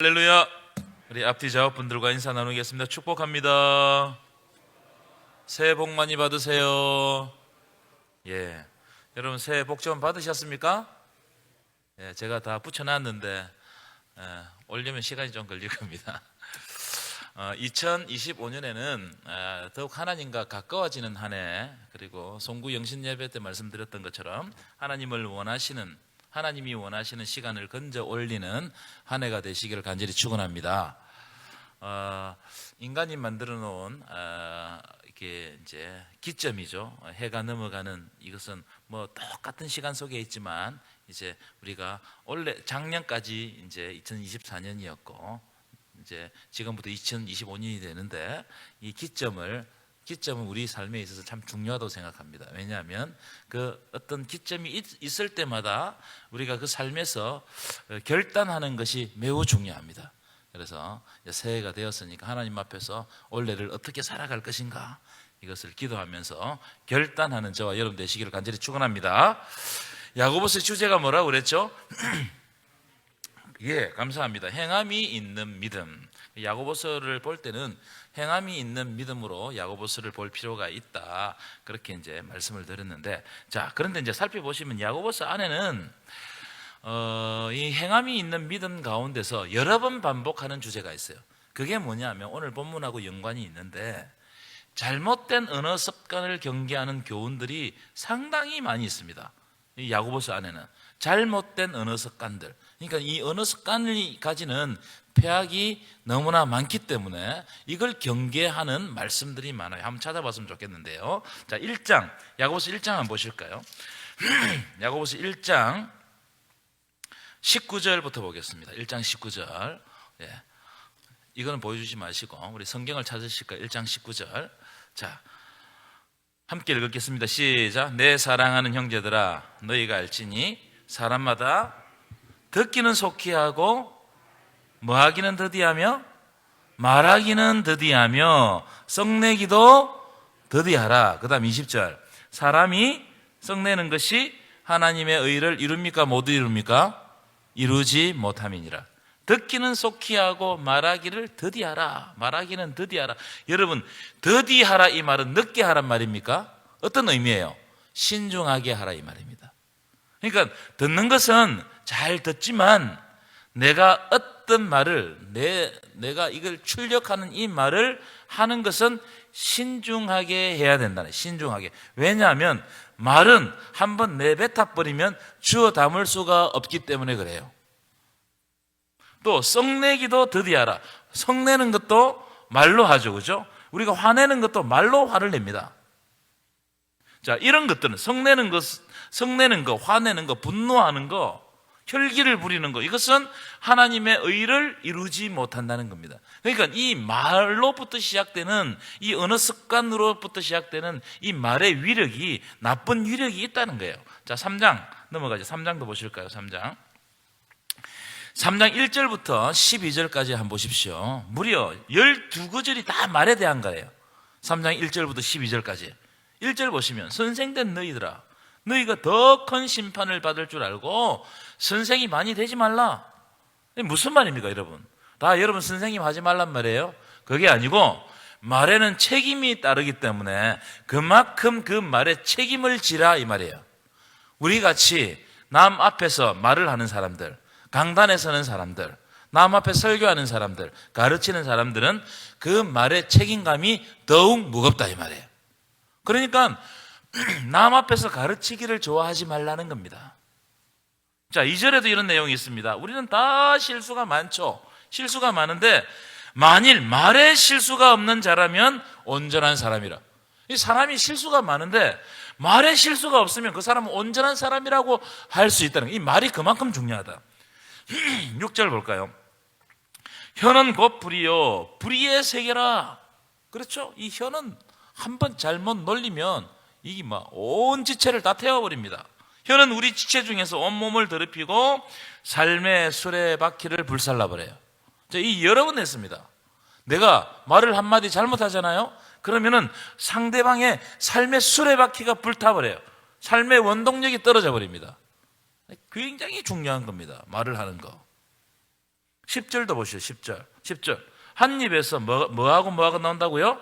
할렐루야. 우리 앞뒤 작업분들과 인사 나누겠습니다. 축복합니다. 새해 복 많이 받으세요. 예. 여러분 새해 복 좀 받으셨습니까? 예, 제가 다 붙여놨는데 예, 올리면 시간이 좀 걸릴 겁니다. 어, 2025년에는 더욱 하나님과 가까워지는 한 해 그리고 송구 영신 예배 때 말씀드렸던 것처럼 하나님을 원하시는 하나님이 원하시는 시간을 건져 올리는 한 해가 되시기를 간절히 축원합니다. 어, 인간이 만들어 놓은 어, 이게 이제 기점이죠. 해가 넘어가는 이것은 뭐 똑같은 시간 속에 있지만 이제 우리가 원래 작년까지 이제 2024년이었고 이제 지금부터 2025년이 되는데 이 기점을 기점은 우리 삶에 있어서 참 중요하다고 생각합니다. 왜냐하면 그 어떤 기점이 있, 있을 때마다 우리가 그 삶에서 어, 결단하는 것이 매우 중요합니다. 그래서 새해가 되었으니까 하나님 앞에서 올해를 어떻게 살아갈 것인가 이것을 기도하면서 결단하는 저와 여러분 되시기를 간절히 축원합니다. 야고보스 주제가 뭐라고 그랬죠? 예, 감사합니다. 행함이 있는 믿음. 야고보서를 볼 때는 행함이 있는 믿음으로 야고보서를 볼 필요가 있다. 그렇게 이제 말씀을 드렸는데, 자, 그런데 이제 살펴보시면 야고보서 안에는 어, 이 행함이 있는 믿음 가운데서 여러 번 반복하는 주제가 있어요. 그게 뭐냐면 오늘 본문하고 연관이 있는데 잘못된 언어 습관을 경계하는 교훈들이 상당히 많이 있습니다. 이 야고보서 안에는 잘못된 언어 습관들. 그러니까 이 언어 습관이 가지는 폐악이 너무나 많기 때문에 이걸 경계하는 말씀들이 많아요. 한번 찾아봤으면 좋겠는데요. 자, 1장. 야고보서 1장 한번 보실까요? 야고보서 1장 19절부터 보겠습니다. 1장 19절. 예. 이거는 보여주지 마시고 우리 성경을 찾으실까요? 1장 19절. 자, 함께 읽겠습니다. 시작. 내 사랑하는 형제들아, 너희가 알지니 사람마다 듣기는 속히 하고 뭐하기는 더디하며 말하기는 더디하며 썩내기도 더디하라. 그 다음 20절. 사람이 썩내는 것이 하나님의 의를 이룹니까 못 이룹니까? 이루지 못함이니라. 듣기는 속히 하고 말하기를 더디하라. 말하기는 더디하라. 여러분, 더디하라 이 말은 늦게 하란 말입니까? 어떤 의미예요? 신중하게 하라 이 말입니다. 그러니까 듣는 것은 잘 듣지만 내가 어떤 말을 내 내가 이걸 출력하는 이 말을 하는 것은 신중하게 해야 된다는 신중하게. 왜냐하면 말은 한번 내뱉어 버리면 주어 담을 수가 없기 때문에 그래요. 또 썩내기도 더디하라. 성내는 것도 말로 하죠. 그죠? 우리가 화내는 것도 말로 화를 냅니다. 자, 이런 것들은 성내는 것, 성내는 거, 화내는 거, 분노하는 거, 혈기를 부리는 거, 이것은 하나님의 의를 이루지 못한다는 겁니다. 그러니까 이 말로부터 시작되는 이 언어 습관으로부터 시작되는 이 말의 위력이 나쁜 위력이 있다는 거예요. 자, 3장 넘어가죠. 3장도 보실까요? 3장. 3장 1절부터 12절까지 한번 보십시오. 무려 12구절이 다 말에 대한 거예요. 3장 1절부터 12절까지. 1절 보시면 선생된 너희들아 너희가 더 큰 심판을 받을 줄 알고 선생이 많이 되지 말라. 무슨 말입니까, 여러분? 다 여러분 선생님 하지 말란 말이에요. 그게 아니고 말에는 책임이 따르기 때문에 그만큼 그 말에 책임을 지라 이 말이에요. 우리 같이 남 앞에서 말을 하는 사람들, 강단에 서는 사람들, 남 앞에 설교하는 사람들, 가르치는 사람들은 그 말의 책임감이 더욱 무겁다 이 말이에요. 그러니까 남 앞에서 가르치기를 좋아하지 말라는 겁니다. 자, 2절에도 이런 내용이 있습니다. 우리는 다 실수가 많죠. 실수가 많은데 만일 말에 실수가 없는 자라면 온전한 사람이라. 이 사람이 실수가 많은데 말에 실수가 없으면 그 사람은 온전한 사람이라고 할 수 있다는 이 말이 그만큼 중요하다. 6절 볼까요? 혀는 곧 불이요 불의의 세계라. 그렇죠? 이 혀는 한 번 잘못 놀리면 이게 막 온 지체를 다 태워버립니다. 혀는 우리 지체 중에서 온몸을 더럽히고 삶의 수레바퀴를 불살라버려요. 이 여러 번 했습니다. 내가 말을 한마디 잘못하잖아요? 그러면은 상대방의 삶의 수레바퀴가 불타버려요. 삶의 원동력이 떨어져 버립니다. 굉장히 중요한 겁니다. 말을 하는 거. 10절도 보시죠. 10절. 10절. 한 입에서 뭐, 뭐하고 뭐하고 나온다고요?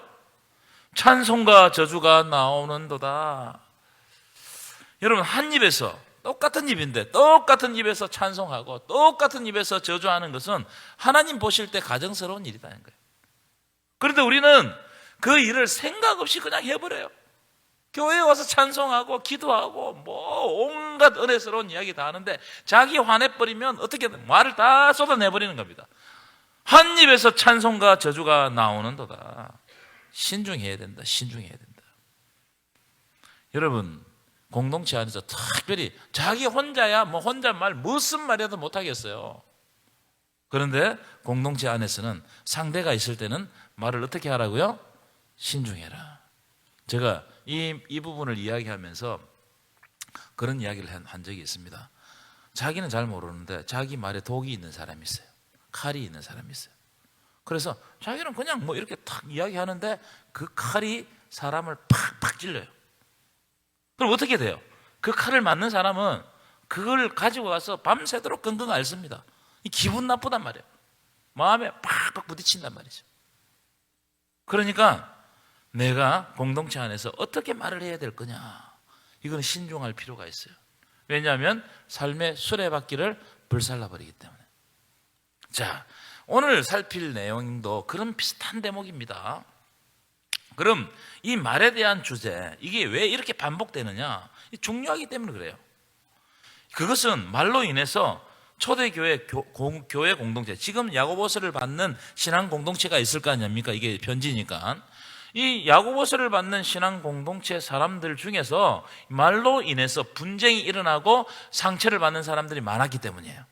찬송과 저주가 나오는도다. 여러분, 한 입에서 똑같은 입인데 똑같은 입에서 찬송하고 똑같은 입에서 저주하는 것은 하나님 보실 때 가정스러운 일이라는 거예요. 그런데 우리는 그 일을 생각 없이 그냥 해버려요. 교회에 와서 찬송하고 기도하고 뭐 온갖 은혜스러운 이야기 다 하는데 자기 화내버리면 어떻게든 말을 다 쏟아내버리는 겁니다. 한 입에서 찬송과 저주가 나오는 도다. 신중해야 된다. 신중해야 된다. 여러분 공동체 안에서 특별히 자기 혼자야 뭐 혼잣말 무슨 말이라도 못하겠어요. 그런데 공동체 안에서는 상대가 있을 때는 말을 어떻게 하라고요? 신중해라. 제가 이, 이 부분을 이야기하면서 그런 이야기를 한, 한 적이 있습니다. 자기는 잘 모르는데 자기 말에 독이 있는 사람이 있어요. 칼이 있는 사람이 있어요. 그래서 자기는 그냥 뭐 이렇게 탁 이야기하는데 그 칼이 사람을 팍팍 찔러요. 그럼 어떻게 돼요? 그 칼을 맞는 사람은 그걸 가지고 가서 밤새도록 끙끙 앓습니다. 이 기분 나쁘단 말이에요. 마음에 팍팍 부딪힌단 말이죠. 그러니까 내가 공동체 안에서 어떻게 말을 해야 될 거냐. 이건 신중할 필요가 있어요. 왜냐하면 삶의 수레바퀴를 불살라 버리기 때문에. 자, 오늘 살필 내용도 그런 비슷한 대목입니다. 그럼 이 말에 대한 주제, 이게 왜 이렇게 반복되느냐? 중요하기 때문에 그래요. 그것은 말로 인해서 초대교회 교, 공, 교회 공동체, 지금 야고보서를 받는 신앙 공동체가 있을 거 아닙니까? 이게 편지니까. 이 야고보서를 받는 신앙 공동체 사람들 중에서 말로 인해서 분쟁이 일어나고 상처를 받는 사람들이 많았기 때문이에요.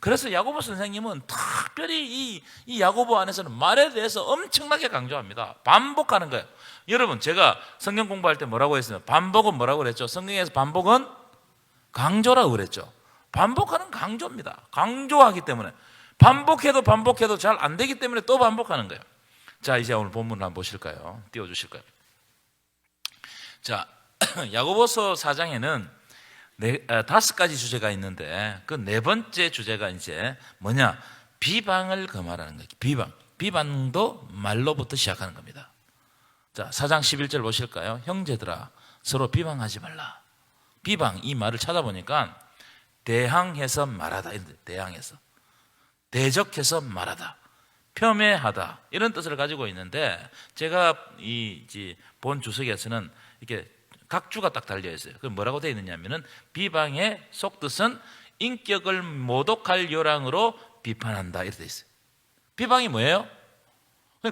그래서 야고보 선생님은 특별히 이, 이 야고보 안에서는 말에 대해서 엄청나게 강조합니다. 반복하는 거예요. 여러분, 제가 성경 공부할 때 뭐라고 했어요? 반복은 뭐라고 그랬죠? 성경에서 반복은 강조라고 그랬죠. 반복하는 강조입니다. 강조하기 때문에. 반복해도 반복해도 잘 안 되기 때문에 또 반복하는 거예요. 자, 이제 오늘 본문을 한번 보실까요? 띄워 주실까요? 자, 야고보서 4장에는 네, 아, 다섯 가지 주제가 있는데 그 네 번째 주제가 이제 뭐냐? 비방을 금하라는 거예요. 비방. 비방도 말로부터 시작하는 겁니다. 자, 4장 11절 보실까요? 형제들아, 서로 비방하지 말라. 비방, 이 말을 찾아보니까 대항해서 말하다. 대항해서. 대적해서 말하다. 폄훼하다. 이런 뜻을 가지고 있는데 제가 이 본 주석에서는 이렇게 각주가 딱 달려 있어요. 그 뭐라고 되어 있느냐면은 비방의 속뜻은 인격을 모독할 요랑으로 비판한다 이렇게 되어 있어요. 비방이 뭐예요?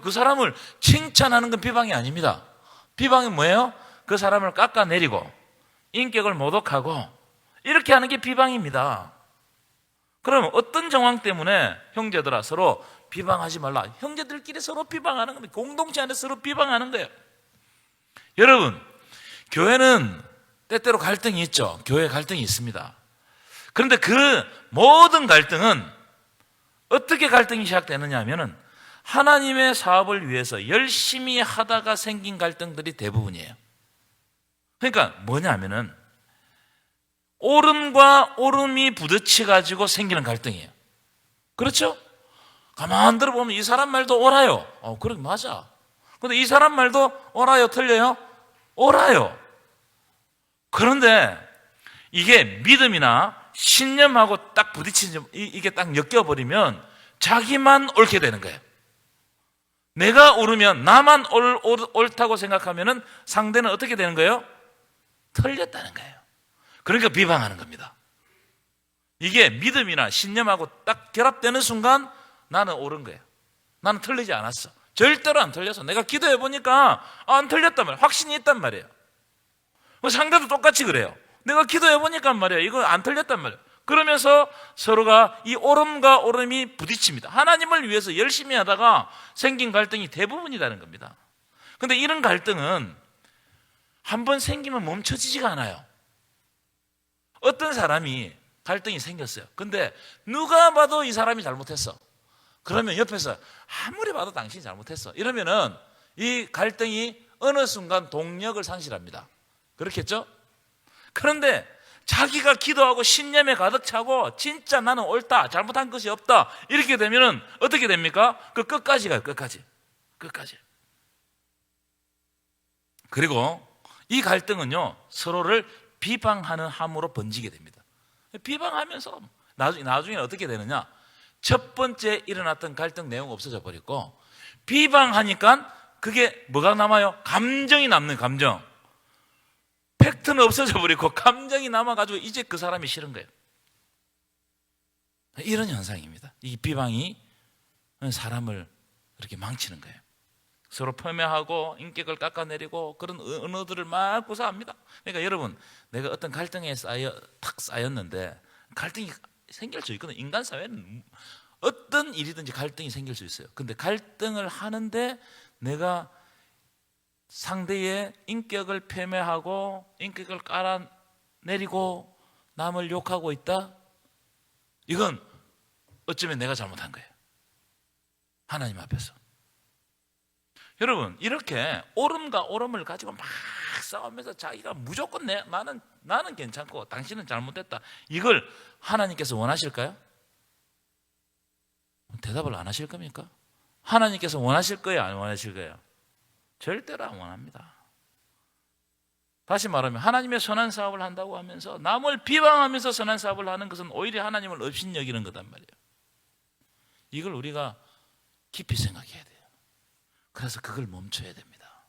그 사람을 칭찬하는 건 비방이 아닙니다. 비방이 뭐예요? 그 사람을 깎아내리고 인격을 모독하고 이렇게 하는 게 비방입니다. 그러면 어떤 정황 때문에 형제들아 서로 비방하지 말라. 형제들끼리 서로 비방하는 겁니다. 공동체 안에 서로 비방하는 거예요. 여러분, 교회는 때때로 갈등이 있죠. 교회 갈등이 있습니다. 그런데 그 모든 갈등은 어떻게 갈등이 시작되느냐 하면은 하나님의 사업을 위해서 열심히 하다가 생긴 갈등들이 대부분이에요. 그러니까 뭐냐면은 오름과 오름이 부딪혀 가지고 생기는 갈등이에요. 그렇죠? 가만 들어보면 이 사람 말도 옳아요. 어, 그래 맞아. 근데 이 사람 말도 옳아요, 틀려요? 옳아요. 그런데 이게 믿음이나 신념하고 딱 부딪히지, 이게 딱 엮여버리면 자기만 옳게 되는 거예요. 내가 옳으면 나만 옳, 옳, 옳다고 생각하면 상대는 어떻게 되는 거예요? 틀렸다는 거예요. 그러니까 비방하는 겁니다. 이게 믿음이나 신념하고 딱 결합되는 순간 나는 옳은 거예요. 나는 틀리지 않았어. 절대로 안 틀렸어. 내가 기도해 보니까 안 틀렸단 말이에요. 확신이 있단 말이에요. 상대도 똑같이 그래요. 내가 기도해 보니까 말이에요. 이거 안 틀렸단 말이에요. 그러면서 서로가 이 오름과 오름이 부딪힙니다. 하나님을 위해서 열심히 하다가 생긴 갈등이 대부분이라는 겁니다. 근데 이런 갈등은 한 번 생기면 멈춰지지가 않아요. 어떤 사람이 갈등이 생겼어요. 근데 누가 봐도 이 사람이 잘못했어. 그러면 옆에서 아무리 봐도 당신이 잘못했어. 이러면은 이 갈등이 어느 순간 동력을 상실합니다. 그렇겠죠? 그런데 자기가 기도하고 신념에 가득 차고 진짜 나는 옳다 잘못한 것이 없다 이렇게 되면은 어떻게 됩니까? 그 끝까지 가요 끝까지 끝까지 그리고 이 갈등은요 서로를 비방하는 함으로 번지게 됩니다 비방하면서 나중에, 나중에 어떻게 되느냐 첫 번째 일어났던 갈등 내용 없어져 버리고 비방하니까 그게 뭐가 남아요? 감정이 남는 감정 팩트는 없어져 버리고 감정이 남아가지고 이제 그 사람이 싫은 거예요. 이런 현상입니다. 이 비방이 사람을 이렇게 망치는 거예요. 서로 폄훼하고 인격을 깎아내리고 그런 언어들을 막 구사합니다. 그러니까 여러분, 내가 어떤 갈등에 쌓여 탁 쌓였는데 갈등이 생길 수 있거든. 인간 사회는 어떤 일이든지 갈등이 생길 수 있어요. 근데 갈등을 하는데 내가 상대의 인격을 폄훼하고 인격을 깔아내리고 남을 욕하고 있다? 이건 어쩌면 내가 잘못한 거예요. 하나님 앞에서. 여러분, 이렇게 옳음과 옳음을 가지고 막 싸우면서 자기가 무조건 내, 나는, 나는 괜찮고 당신은 잘못됐다. 이걸 하나님께서 원하실까요? 대답을 안 하실 겁니까? 하나님께서 원하실 거예요? 안 원하실 거예요? 절대로 안 원합니다. 다시 말하면 하나님의 선한 사업을 한다고 하면서 남을 비방하면서 선한 사업을 하는 것은 오히려 하나님을 업신 여기는 거단 말이에요. 이걸 우리가 깊이 생각해야 돼요. 그래서 그걸 멈춰야 됩니다.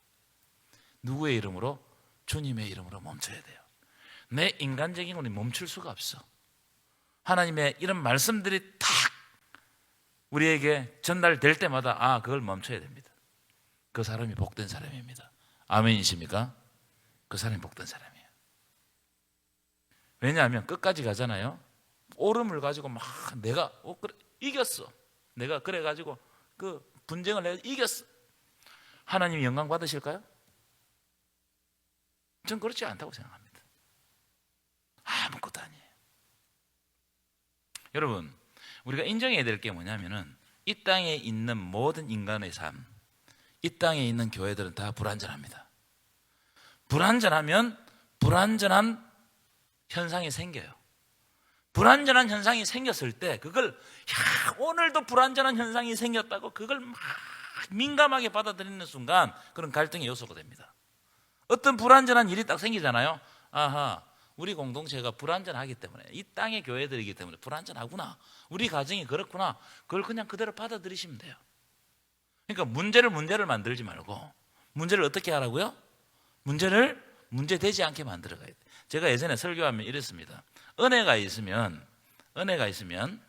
누구의 이름으로? 주님의 이름으로 멈춰야 돼요. 내 인간적인 것이 멈출 수가 없어. 하나님의 이런 말씀들이 탁 우리에게 전달될 때마다 아, 그걸 멈춰야 됩니다. 그 사람이 복된 사람입니다. 아멘이십니까? 그 사람이 복된 사람이에요. 왜냐하면 끝까지 가잖아요. 옳음을 가지고 막 내가 어, 그래, 이겼어. 내가 그래 가지고 그 분쟁을 해 이겼어. 하나님이 영광 받으실까요? 전 그렇지 않다고 생각합니다. 아무것도 아니에요. 여러분, 우리가 인정해야 될 게 뭐냐면은 이 땅에 있는 모든 인간의 삶, 이 땅에 있는 교회들은 다 불완전합니다. 불완전하면 불완전한 현상이 생겨요. 불완전한 현상이 생겼을 때 그걸 야, 오늘도 불완전한 현상이 생겼다고 그걸 막 민감하게 받아들이는 순간 그런 갈등의 요소가 됩니다. 어떤 불완전한 일이 딱 생기잖아요. 아하, 우리 공동체가 불완전하기 때문에 이 땅의 교회들이기 때문에 불완전하구나. 우리 가정이 그렇구나. 그걸 그냥 그대로 받아들이시면 돼요. 그러니까 문제를 문제를 만들지 말고 문제를 어떻게 하라고요? 문제를 문제되지 않게 만들어 가야 돼. 제가 예전에 설교하면 이랬습니다. 은혜가 있으면 은혜가 있으면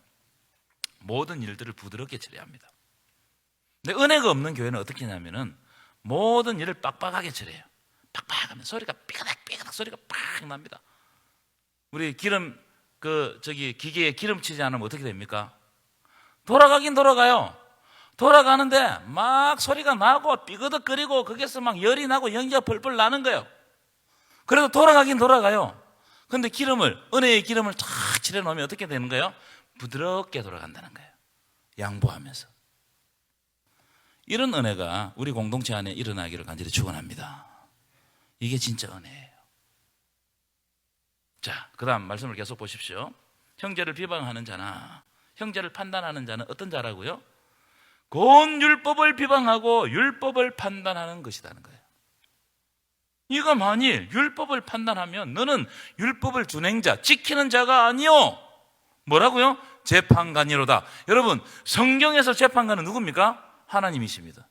모든 일들을 부드럽게 처리합니다. 근데 은혜가 없는 교회는 어떻게 하냐면은 모든 일을 빡빡하게 처리해요. 빡빡하면 소리가 삐그덕 소리가 팍 납니다. 우리 기름 그 저기 기계에 기름 치지 않으면 어떻게 됩니까? 돌아가긴 돌아가요. 돌아가는데 막 소리가 나고 삐그덕거리고 거기서 막 열이 나고 연기가 펄펄 나는 거예요. 그래도 돌아가긴 돌아가요. 근데 기름을 은혜의 기름을 쫙 칠해 놓으면 어떻게 되는 거예요? 부드럽게 돌아간다는 거예요. 양보하면서. 이런 은혜가 우리 공동체 안에 일어나기를 간절히 축원합니다. 이게 진짜 은혜예요. 자, 그다음 말씀을 계속 보십시오. 형제를 비방하는 자나 형제를 판단하는 자는 어떤 자라고요? 곧 율법을 비방하고 율법을 판단하는 것이라는 거예요. 이가 만일 율법을 판단하면 너는 율법을 준행자, 지키는 자가 아니요. 뭐라고요? 재판관이로다. 여러분, 성경에서 재판관은 누굽니까? 하나님이십니다.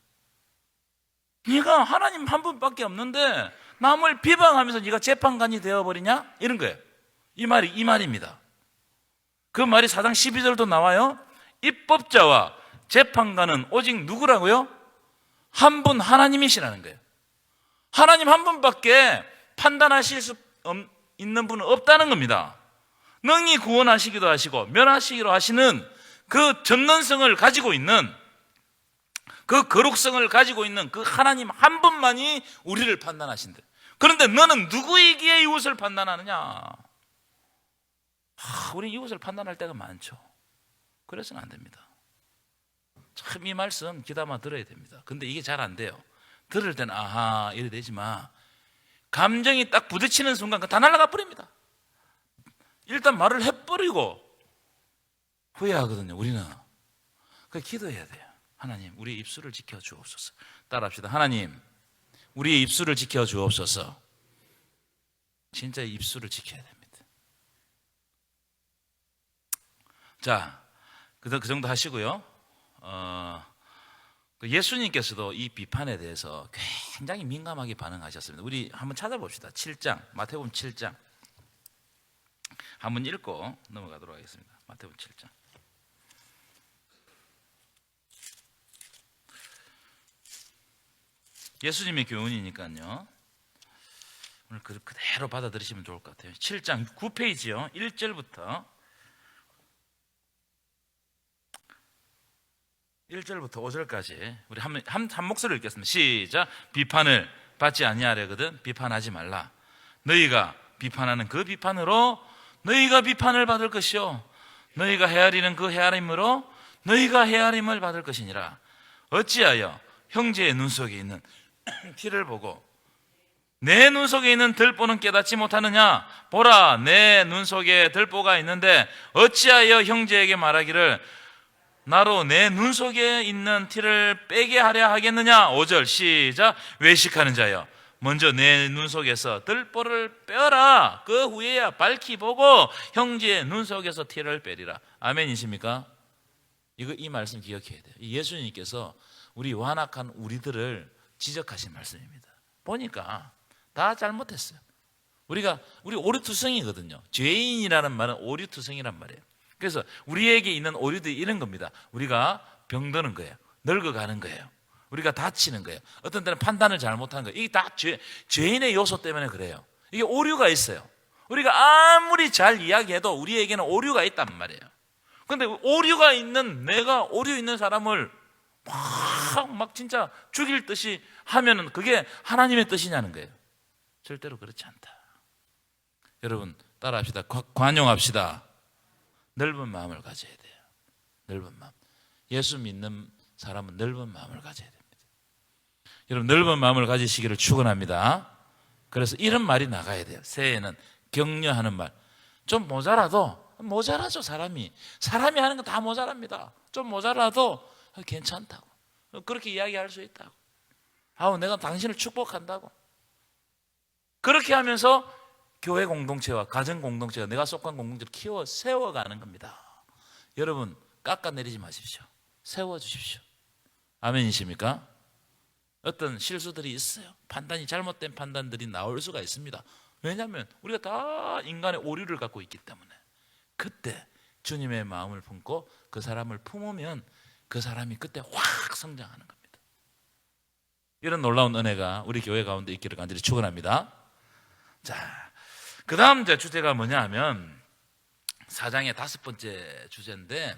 네가 하나님 한 분밖에 없는데 남을 비방하면서 네가 재판관이 되어버리냐? 이런 거예요. 이 말이 이 말입니다. 그 말이 사장 12절도 나와요. 입법자와 재판관은 오직 누구라고요? 한 분 하나님이시라는 거예요. 하나님 한 분밖에 판단하실 수 있는 분은 없다는 겁니다. 능히 구원하시기도 하시고 면하시기로 하시는 그 전능성을 가지고 있는 그 거룩성을 가지고 있는 그 하나님 한 분만이 우리를 판단하신대. 그런데 너는 누구이기에 이웃을 판단하느냐? 하, 우리 이웃을 판단할 때가 많죠. 그래서는 안 됩니다. 참 이 말씀 귀담아 들어야 됩니다. 근데 이게 잘 안 돼요. 들을 때는 아하 이래 되지만 감정이 딱 부딪히는 순간 다 날아가 버립니다. 일단 말을 해버리고 후회하거든요. 우리는 그 기도해야 돼요. 하나님, 우리 입술을 지켜 주옵소서. 따라합시다. 하나님, 우리의 입술을 지켜 주옵소서. 진짜 입술을 지켜야 됩니다. 자, 그, 그 정도 하시고요. 어, 그 예수님께서도 이 비판에 대해서 굉장히 민감하게 반응하셨습니다. 우리 한번 찾아봅시다. 7장, 마태복음 7장. 한번 읽고 넘어가도록 하겠습니다. 마태복음 7장. 예수님의 교훈이니까요. 오늘 그- 그대로 받아들이시면 좋을 것 같아요. 7장 9페이지요. 1절부터 1절부터 5절까지 우리 한, 한, 한 목소리를 읽겠습니다. 시작. 비판을 받지 아니하려거든 비판하지 말라. 너희가 비판하는 그 비판으로 너희가 비판을 받을 것이요 너희가 헤아리는 그 헤아림으로 너희가 헤아림을 받을 것이니라. 어찌하여 형제의 눈 속에 있는 티를 보고 내 눈 속에 있는 들보는 깨닫지 못하느냐? 보라, 내 눈 속에 들보가 있는데 어찌하여 형제에게 말하기를 나로 내 눈 속에 있는 티를 빼게 하려 하겠느냐? 5절 시작. 외식하는 자여. 먼저 내 눈 속에서 들보를 빼어라. 그 후에야 밝히 보고 형제의 눈 속에서 티를 빼리라. 아멘이십니까? 이거 이 말씀 기억해야 돼요. 이 예수님께서 우리 완악한 우리들을 지적하신 말씀입니다. 보니까 다 잘못했어요. 우리가 우리 오류투성이거든요. 죄인이라는 말은 오류투성이란 말이에요. 그래서 우리에게 있는 오류들이 이런 겁니다. 우리가 병드는 거예요. 늙어가는 거예요. 우리가 다치는 거예요. 어떤 때는 판단을 잘못하는 거예요. 이게 다 죄, 죄인의 요소 때문에 그래요. 이게 오류가 있어요. 우리가 아무리 잘 이야기해도 우리에게는 오류가 있단 말이에요. 근데 오류가 있는 내가 오류 있는 사람을 막, 막 진짜 죽일 듯이 하면은 그게 하나님의 뜻이냐는 거예요. 절대로 그렇지 않다. 여러분 따라합시다. 과- 관용합시다. 넓은 마음을 가져야 돼요. 넓은 마음. 예수 믿는 사람은 넓은 마음을 가져야 됩니다. 여러분 넓은 마음을 가지시기를 축원합니다. 그래서 이런 말이 나가야 돼요. 새해에는 격려하는 말. 좀 모자라도 모자라죠 사람이. 사람이 하는 거 다 모자랍니다. 좀 모자라도 괜찮다고. 그렇게 이야기할 수 있다고. 아우 내가 당신을 축복한다고. 그렇게 하면서 교회 공동체와 가정 공동체가 내가 속한 공동체를 키워 세워가는 겁니다. 여러분 깎아내리지 마십시오. 세워 주십시오. 아멘이십니까? 어떤 실수들이 있어요. 판단이 잘못된 판단들이 나올 수가 있습니다. 왜냐하면 우리가 다 인간의 오류를 갖고 있기 때문에 그때 주님의 마음을 품고 그 사람을 품으면 그 사람이 그때 확 성장하는 겁니다. 이런 놀라운 은혜가 우리 교회 가운데 있기를 간절히 축원합니다. 자, 그 다음 제 주제가 뭐냐 하면 사장의 다섯 번째 주제인데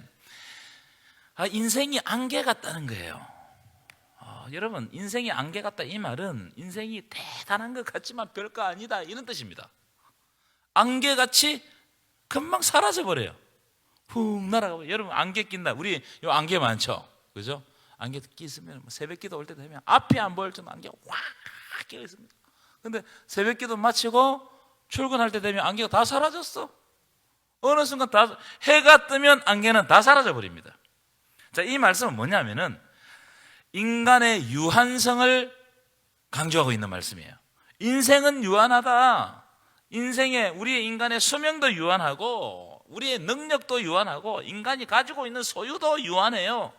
아, 인생이 안개 같다는 거예요. 어, 여러분 인생이 안개 같다 이 말은 인생이 대단한 것 같지만 별거 아니다 이런 뜻입니다. 안개같이 금방 사라져 버려요. 훅 날아가고 여러분 안개 낀다. 우리 요 안개 많죠, 그죠? 안개 끼으면 뭐 새벽 기도 올 때 되면 앞이 안 보일 정도 안개가 확 끼어 있습니다. 근데 새벽 기도 마치고 출근할 때 되면 안개가 다 사라졌어. 어느 순간 다 해가 뜨면 안개는 다 사라져 버립니다. 자, 이 말씀은 뭐냐면은 인간의 유한성을 강조하고 있는 말씀이에요. 인생은 유한하다. 인생의 우리의 인간의 수명도 유한하고 우리의 능력도 유한하고 인간이 가지고 있는 소유도 유한해요.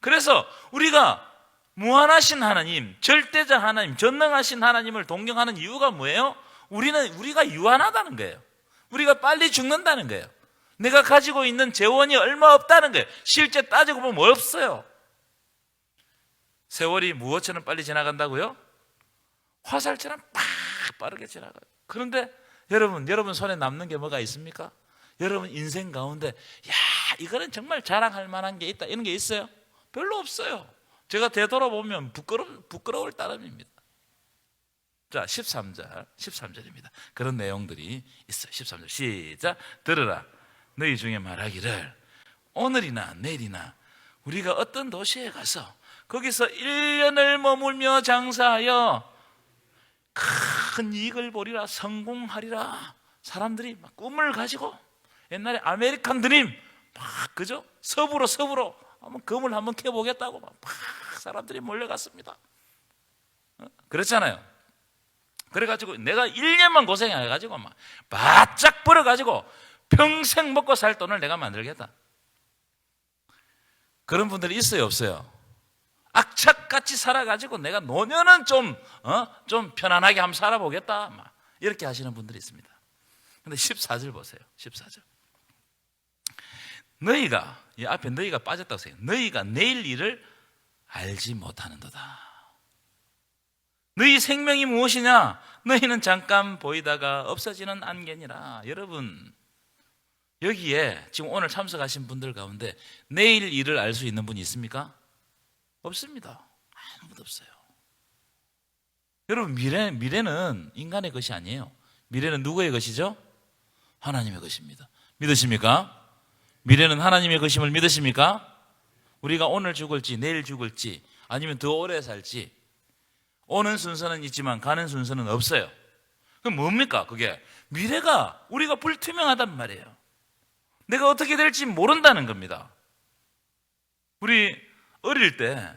그래서 우리가 무한하신 하나님, 절대자 하나님, 전능하신 하나님을 동경하는 이유가 뭐예요? 우리는 우리가 유한하다는 거예요. 우리가 빨리 죽는다는 거예요. 내가 가지고 있는 재원이 얼마 없다는 거예요. 실제 따지고 보면 없어요. 세월이 무엇처럼 빨리 지나간다고요? 화살처럼 팍 빠르게 지나가요. 그런데 여러분, 여러분 손에 남는 게 뭐가 있습니까? 여러분 인생 가운데 야 이거는 정말 자랑할 만한 게 있다 이런 게 있어요? 별로 없어요. 제가 되돌아보면 부끄러 부끄러울 따름입니다. 자 13절 13절입니다. 그런 내용들이 있어요. 13절 시작 들으라 너희 중에 말하기를 오늘이나 내일이나 우리가 어떤 도시에 가서 거기서 1년을 머물며 장사하여 큰 이익을 보리라 성공하리라 사람들이 막 꿈을 가지고 옛날에 아메리칸 드림 막 그죠? 서부로 서부로 한번 금을 한번 캐보겠다고 막, 막 사람들이 몰려갔습니다. 어? 그랬잖아요. 그래가지고 내가 1년만 고생해가지고 막 바짝 벌어가지고 평생 먹고 살 돈을 내가 만들겠다. 그런 분들이 있어요, 없어요? 악착같이 살아가지고 내가 노년은 좀, 어? 좀 편안하게 한번 살아보겠다. 막 이렇게 하시는 분들이 있습니다. 근데 14절 보세요. 14절. 너희가, 이 앞에 너희가 빠졌다고 해요. 너희가 내일 일을 알지 못하는도다. 너희 생명이 무엇이냐? 너희는 잠깐 보이다가 없어지는 안개니라. 여러분, 여기에 지금 오늘 참석하신 분들 가운데 내일 일을 알 수 있는 분이 있습니까? 없습니다. 아무도 없어요. 여러분, 미래, 미래는 인간의 것이 아니에요. 미래는 누구의 것이죠? 하나님의 것입니다. 믿으십니까? 미래는 하나님의 것임을 믿으십니까? 우리가 오늘 죽을지, 내일 죽을지, 아니면 더 오래 살지, 오는 순서는 있지만 가는 순서는 없어요. 그럼 뭡니까? 그게 미래가 우리가 불투명하단 말이에요. 내가 어떻게 될지 모른다는 겁니다. 우리 어릴 때,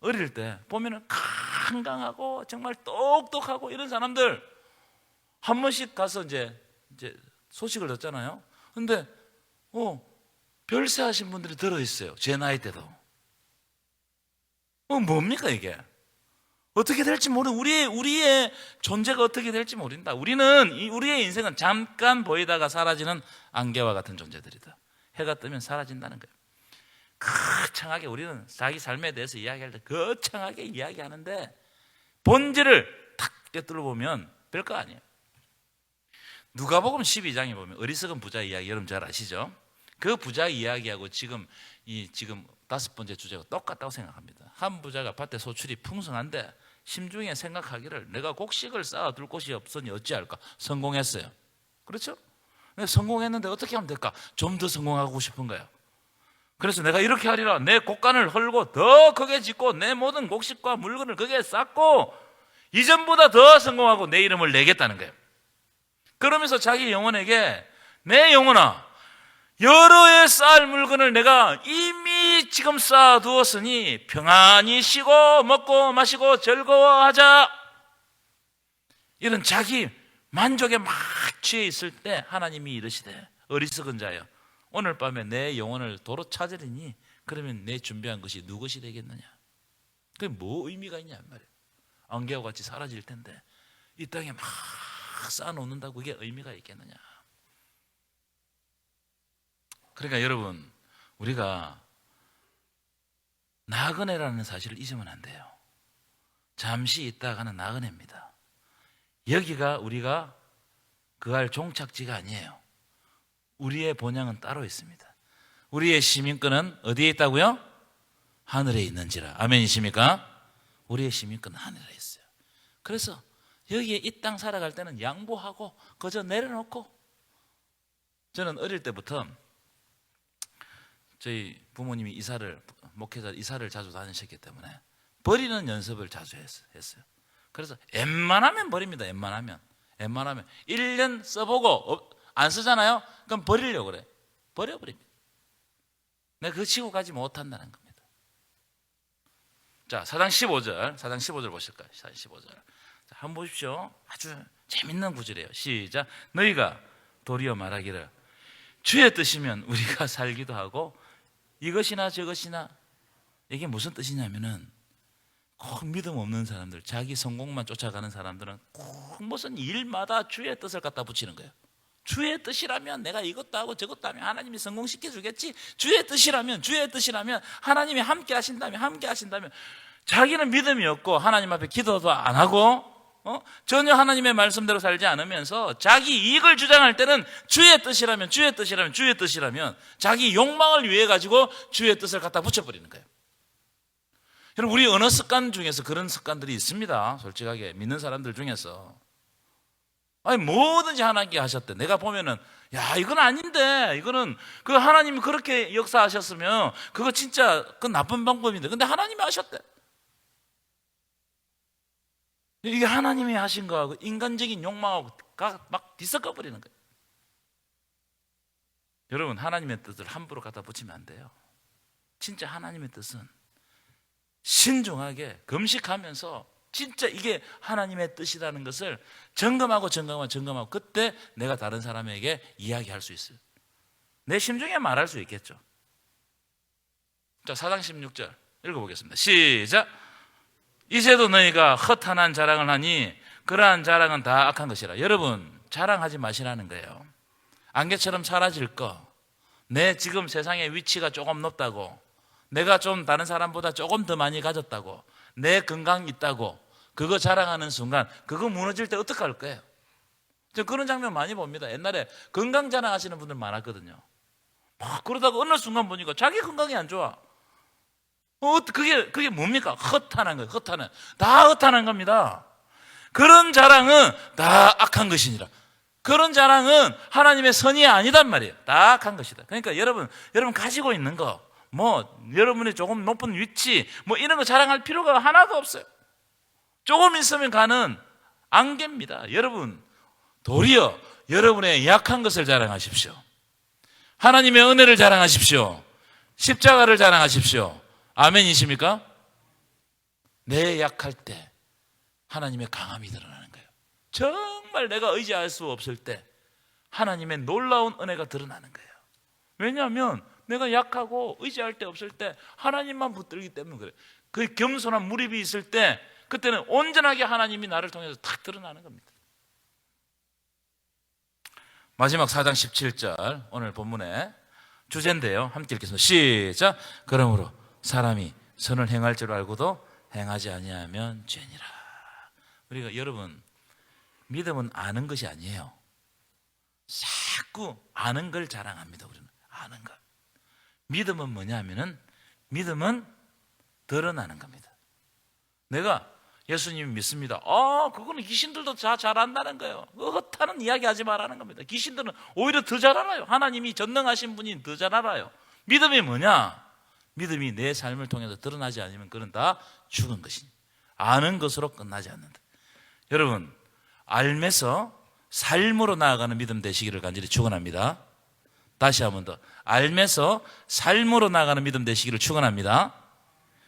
어릴 때 보면은 강강하고 정말 똑똑하고 이런 사람들 한 번씩 가서 이제 이제 소식을 듣잖아요. 근데 어 별세하신 분들이 들어 있어요. 제 나이 때도. 어 뭡니까 이게? 어떻게 될지 모르 우리의 우리의 존재가 어떻게 될지 모른다. 우리는 이 우리의 인생은 잠깐 보이다가 사라지는 안개와 같은 존재들이다. 해가 뜨면 사라진다는 거예요. 거창하게 우리는 자기 삶에 대해서 이야기할 때 거창하게 이야기하는데 본질을 탁 꿰뚫어 보면 별거 아니에요. 누가복음 12장에 보면 어리석은 부자 이야기 여러분 잘 아시죠? 그 부자 이야기하고 지금 이 지금 다섯 번째 주제가 똑같다고 생각합니다. 한 부자가 밭에 소출이 풍성한데 심중에 생각하기를 내가 곡식을 쌓아둘 곳이 없으니 어찌할까? 성공했어요. 그렇죠? 성공했는데 어떻게 하면 될까? 좀 더 성공하고 싶은 거예요. 그래서 내가 이렇게 하리라. 내 곡간을 헐고 더 크게 짓고 내 모든 곡식과 물건을 거기에 쌓고 이전보다 더 성공하고 내 이름을 내겠다는 거예요. 그러면서 자기 영혼에게 내 영혼아 여러 해 쌓을 물건을 내가 이미 지금 쌓아두었으니 평안히 쉬고 먹고 마시고 즐거워하자. 이런 자기 만족에 막 취해 있을 때 하나님이 이르시되 어리석은 자여 오늘 밤에 내 영혼을 도로 찾으리니 그러면 내 준비한 것이 누구시 되겠느냐? 그게 뭐 의미가 있냐 말이에요. 안개와 같이 사라질 텐데 이 땅에 막 쌓아놓는다고 그게 의미가 있겠느냐? 그러니까 여러분 우리가 나그네라는 사실을 잊으면 안 돼요. 잠시 있다가는 나그네입니다. 여기가 우리가 그할 종착지가 아니에요. 우리의 본향은 따로 있습니다. 우리의 시민권은 어디에 있다고요? 하늘에 있는지라. 아멘이십니까? 우리의 시민권은 하늘에 있어요. 그래서 여기에 이 땅 살아갈 때는 양보하고 그저 내려놓고 저는 어릴 때부터 저희 부모님이 이사를 목회자 이사를 자주 다니셨기 때문에 버리는 연습을 자주 했어요. 그래서 웬만하면 버립니다. 웬만하면 웬만하면 1년 써보고 어, 안 쓰잖아요. 그럼 버리려고 그래. 버려버립니다. 내가 그 치고 가지 못한다는 겁니다. 자, 사장 15절, 사장 15절 보실까요? 사장 15절. 자, 한번 보십시오. 아주 재밌는 구절이에요. 시작. 너희가 도리어 말하기를 주의 뜻이면 우리가 살기도 하고 이것이나 저것이나 이게 무슨 뜻이냐면은 꼭 믿음 없는 사람들, 자기 성공만 쫓아가는 사람들은 꼭 무슨 일마다 주의 뜻을 갖다 붙이는 거예요. 주의 뜻이라면 내가 이것도 하고 저것도 하면 하나님이 성공시켜 주겠지. 주의 뜻이라면 주의 뜻이라면 하나님이 함께 하신다면 함께 하신다면 자기는 믿음이 없고 하나님 앞에 기도도 안 하고 어? 전혀 하나님의 말씀대로 살지 않으면서 자기 이익을 주장할 때는 주의 뜻이라면 주의 뜻이라면 주의 뜻이라면 자기 욕망을 위해 가지고 주의 뜻을 갖다 붙여버리는 거예요. 여러분 우리 언어 습관 중에서 그런 습관들이 있습니다. 솔직하게 믿는 사람들 중에서 아니 뭐든지 하나님께 하셨대. 내가 보면은 야 이건 아닌데 이거는 그 하나님이 그렇게 역사하셨으면 그거 진짜 그 나쁜 방법인데 근데 하나님이 하셨대. 이게 하나님이 하신 거하고 인간적인 욕망하고 막 뒤섞어 버리는 거예요. 여러분 하나님의 뜻을 함부로 갖다 붙이면 안 돼요. 진짜 하나님의 뜻은 신중하게 금식하면서 진짜 이게 하나님의 뜻이라는 것을 점검하고 점검하고 점검하고 그때 내가 다른 사람에게 이야기할 수 있어요. 내 심중에 말할 수 있겠죠. 자, 4장 16절 읽어보겠습니다. 시작. 이제도 너희가 허탄한 자랑을 하니 그러한 자랑은 다 악한 것이라. 여러분, 자랑하지 마시라는 거예요. 안개처럼 사라질 거. 내 지금 세상의 위치가 조금 높다고. 내가 좀 다른 사람보다 조금 더 많이 가졌다고. 내 건강 있다고. 그거 자랑하는 순간 그거 무너질 때 어떡할 거예요? 저 그런 장면 많이 봅니다. 옛날에 건강 자랑하시는 분들 많았거든요. 막 그러다가 어느 순간 보니까 자기 건강이 안 좋아. 어, 그게, 그게 뭡니까? 허탄한 거예요. 허탄은. 다 허탄한 겁니다. 그런 자랑은 다 악한 것이니라. 그런 자랑은 하나님의 선이 아니단 말이에요. 다 악한 것이다. 그러니까 여러분, 여러분 가지고 있는 거, 뭐, 여러분의 조금 높은 위치, 뭐 이런 거 자랑할 필요가 하나도 없어요. 조금 있으면 가는 안개입니다. 여러분, 도리어 여러분의 약한 것을 자랑하십시오. 하나님의 은혜를 자랑하십시오. 십자가를 자랑하십시오. 아멘이십니까? 내 약할 때 하나님의 강함이 드러나는 거예요. 정말 내가 의지할 수 없을 때 하나님의 놀라운 은혜가 드러나는 거예요. 왜냐하면 내가 약하고 의지할 데 없을 때 하나님만 붙들기 때문에 그래요. 그 겸손한 무립이 있을 때 그때는 온전하게 하나님이 나를 통해서 탁 드러나는 겁니다. 마지막 4장 17절 오늘 본문의 주제인데요. 함께 읽겠습니다. 시작. 그러므로 사람이 선을 행할 줄 알고도 행하지 아니하면 죄니라. 우리가 여러분 믿음은 아는 것이 아니에요. 자꾸 아는 걸 자랑합니다. 우리는 아는 것. 믿음은 뭐냐면은 믿음은 드러나는 겁니다. 내가 예수님 믿습니다. 아, 그거는 귀신들도 다 잘 안다는 거예요. 그 헛하는 이야기 하지 말라는 겁니다. 귀신들은 오히려 더 잘 알아요. 하나님이 전능하신 분이 더 잘 알아요. 믿음이 뭐냐? 믿음이 내 삶을 통해서 드러나지 않으면 그건 다 죽은 것이니. 아는 것으로 끝나지 않는다. 여러분, 알면서 삶으로 나아가는 믿음 되시기를 간절히 축원합니다. 다시 한 번 더. 알면서 삶으로 나아가는 믿음 되시기를 축원합니다.